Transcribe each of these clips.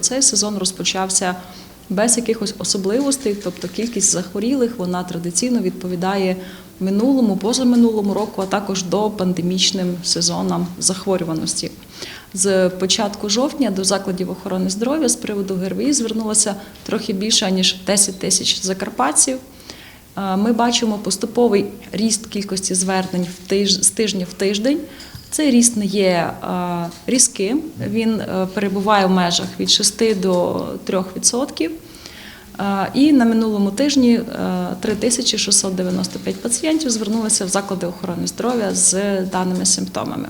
Цей сезон розпочався без якихось особливостей, тобто кількість захворілих вона традиційно відповідає минулому, позаминулому року, а також до пандемічним сезонам захворюваності. З початку жовтня до закладів охорони здоров'я з приводу ГРВІ звернулося трохи більше ніж 10 тисяч закарпатців. Е, Ми бачимо поступовий ріст кількості звернень з тижня в тиждень. Цей ріст не є е, різким, він е, перебуває в межах від 6 до 3%. Е, І на минулому тижні е, 3695 пацієнтів звернулися в заклади охорони здоров'я з даними симптомами.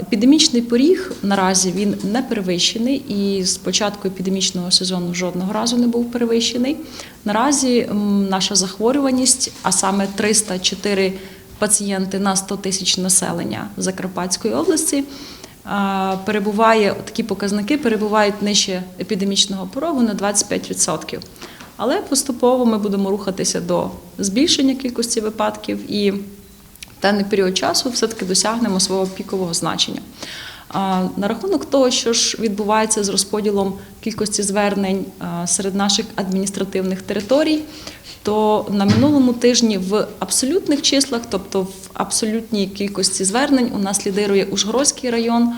Епідемічний поріг наразі він не перевищений, і з початку епідемічного сезону жодного разу не був перевищений. Наразі наша захворюваність, а саме 304 пацієнти на 100 тисяч населення Закарпатської області. Перебуває такі показники перебувають нижче епідемічного порогу на 25%. Але поступово ми будемо рухатися до збільшення кількості випадків і в даний період часу все-таки досягнемо свого пікового значення. На рахунок того, що ж відбувається з розподілом кількості звернень серед наших адміністративних територій, то на минулому тижні в абсолютних числах, тобто в абсолютній кількості звернень, у нас лідирує Ужгородський район,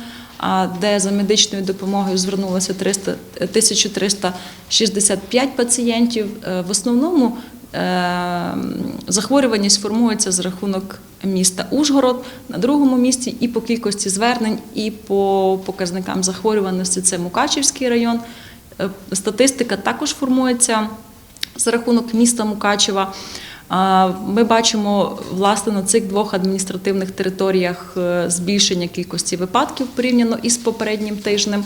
де за медичною допомогою звернулося 300, 1365 пацієнтів. Е, В основному захворюваність формується з рахунок міста Ужгород на другому місці і по кількості звернень, і по показникам захворюваності це Мукачівський район. Е, Статистика також формується за рахунок міста Мукачева. Ми бачимо власне на цих двох адміністративних територіях е, збільшення кількості випадків порівняно із попереднім тижнем.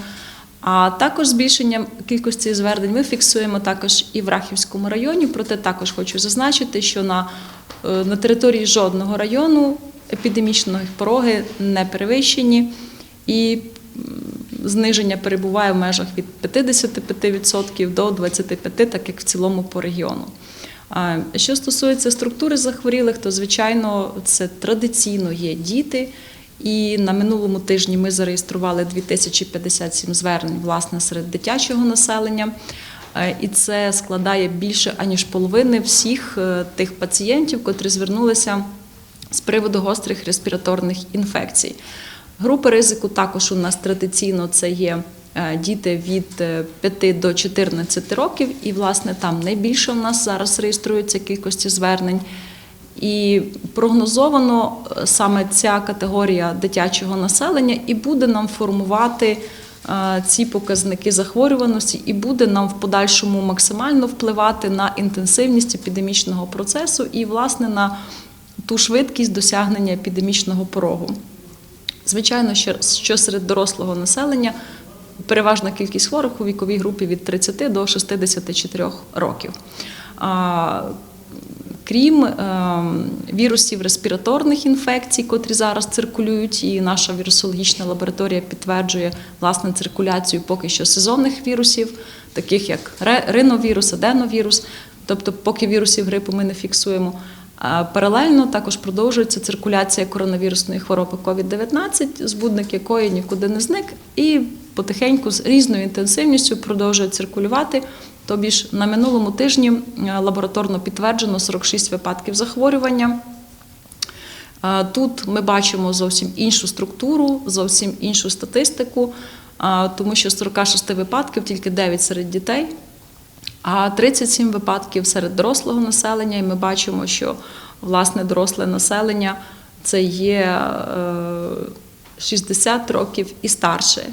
А також збільшення кількості звернень ми фіксуємо також і в Рахівському районі. Проте також хочу зазначити, що на, е, на території жодного району епідемічні пороги не перевищені і зниження перебуває в межах від 55% до 25%, так як в цілому по регіону. Що стосується структури захворілих, то звичайно це традиційно є діти. І на минулому тижні ми зареєстрували 2057 звернень власне серед дитячого населення. Е, І це складає більше аніж половини всіх е, тих пацієнтів, котрі звернулися з приводу гострих респіраторних інфекцій. Групи ризику також у нас традиційно це є е, діти від е, 5 до 14 років, і власне там найбільше у нас зараз реєструється кількості звернень. І прогнозовано е, саме ця категорія дитячого населення і буде нам формувати е, ці показники захворюваності, і буде нам в подальшому максимально впливати на інтенсивність епідемічного процесу і, власне, на ту швидкість досягнення епідемічного порогу. Звичайно, що- що серед дорослого населення переважна кількість хворих у віковій групі від 30 до 64 років. Крім е, вірусів респіраторних інфекцій, котрі зараз циркулюють, і наша вірусологічна лабораторія підтверджує власне циркуляцію поки що сезонних вірусів, таких як риновірус, аденовірус, тобто поки вірусів грипу ми не фіксуємо. Паралельно також продовжується циркуляція коронавірусної хвороби COVID-19, збудник якої нікуди не зник, і потихеньку з різною інтенсивністю продовжує циркулювати. Тобі ж на минулому тижні е, лабораторно підтверджено 46 випадків захворювання. Е, Тут ми бачимо зовсім іншу структуру, зовсім іншу статистику, е, тому що з 46 випадків тільки 9 серед дітей, а 37 випадків серед дорослого населення. І ми бачимо, що власне доросле населення це є е, 60 років і старше.